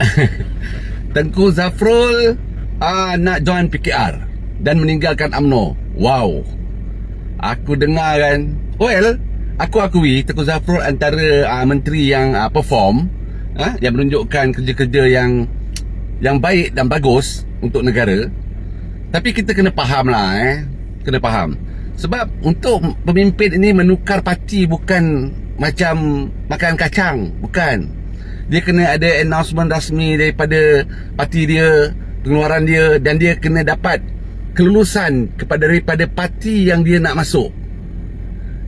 Tengku Zafrul uh, nak join PKR dan meninggalkan AMNO. Wow. Aku dengar kan. Well, aku akui Tengku Zafrul antara uh, menteri yang uh, perform uh, yang menunjukkan kerja-kerja yang yang baik dan bagus untuk negara. Tapi kita kena faham lah eh. Kena faham. Sebab untuk pemimpin ini menukar parti bukan macam makan kacang. Bukan. Dia kena ada announcement rasmi daripada parti dia, pengeluaran dia dan dia kena dapat kelulusan kepada daripada parti yang dia nak masuk.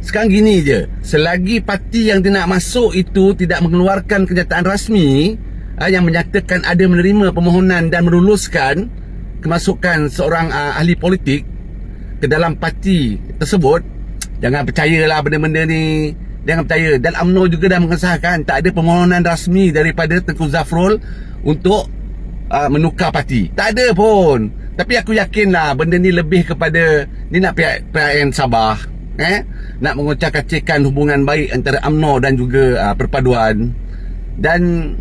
Sekarang gini je, selagi parti yang dia nak masuk itu tidak mengeluarkan kenyataan rasmi ah, yang menyatakan ada menerima permohonan dan meluluskan kemasukan seorang ah, ahli politik ke dalam parti tersebut, jangan percayalah benda-benda ni. Jangan percaya dan UMNO juga dah mengesahkan tak ada permohonan rasmi daripada Tengku Zafrul untuk uh, menukar parti. Tak ada pun. Tapi aku yakinlah benda ni lebih kepada ni nak pihak PIN Sabah eh nak mengucap-kacirkan hubungan baik antara UMNO dan juga uh, perpaduan dan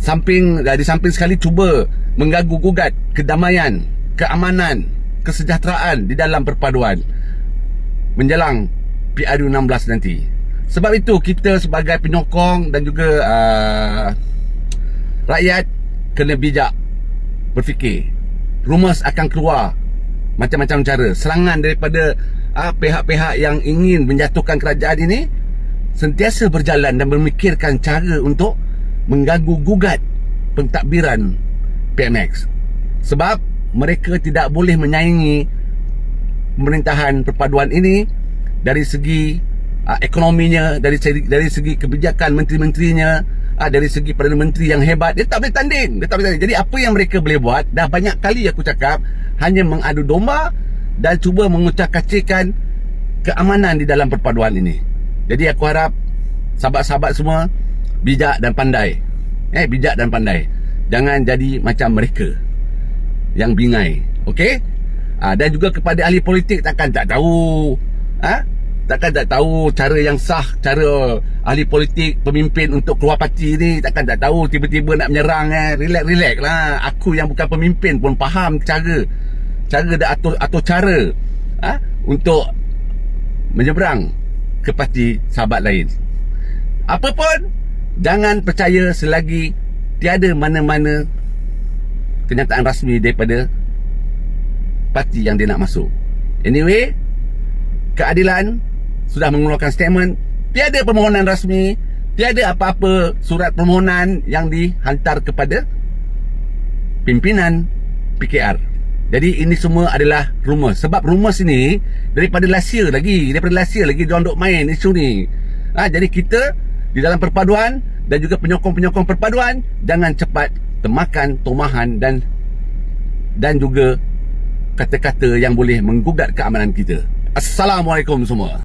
samping dari samping sekali cuba mengganggu gugat kedamaian, keamanan, kesejahteraan di dalam perpaduan menjelang PRU 16 nanti. Sebab itu kita sebagai penyokong dan juga uh, rakyat kena bijak berfikir. Rumus akan keluar macam-macam cara. Serangan daripada uh, pihak-pihak yang ingin menjatuhkan kerajaan ini sentiasa berjalan dan memikirkan cara untuk mengganggu gugat pentadbiran PMX. Sebab mereka tidak boleh menyaingi pemerintahan perpaduan ini dari segi uh, ekonominya, dari segi, dari segi kebijakan menteri-menterinya, uh, dari segi Perdana Menteri yang hebat, dia tak boleh tanding. Dia tak boleh tanding. Jadi apa yang mereka boleh buat, dah banyak kali aku cakap, hanya mengadu domba dan cuba mengucap-kacirkan keamanan di dalam perpaduan ini. Jadi aku harap sahabat-sahabat semua bijak dan pandai. Eh, bijak dan pandai. Jangan jadi macam mereka yang bingai. Okey? Ah, dan juga kepada ahli politik takkan tak tahu. Ha? Takkan tak tahu cara yang sah Cara ahli politik Pemimpin untuk keluar parti ni Takkan tak tahu Tiba-tiba nak menyerang eh. Relax-relax lah Aku yang bukan pemimpin pun faham cara Cara dan atur, atur cara ha? Untuk Menyeberang Ke parti sahabat lain Apa pun Jangan percaya selagi Tiada mana-mana Kenyataan rasmi daripada Parti yang dia nak masuk Anyway Keadilan sudah mengeluarkan statement tiada permohonan rasmi tiada apa-apa surat permohonan yang dihantar kepada pimpinan PKR jadi ini semua adalah rumus sebab rumus ini daripada last year lagi daripada last year lagi diorang duk main isu ni. Ha, jadi kita di dalam perpaduan dan juga penyokong-penyokong perpaduan jangan cepat temakan tomahan dan dan juga kata-kata yang boleh menggugat keamanan kita. Assalamualaikum semua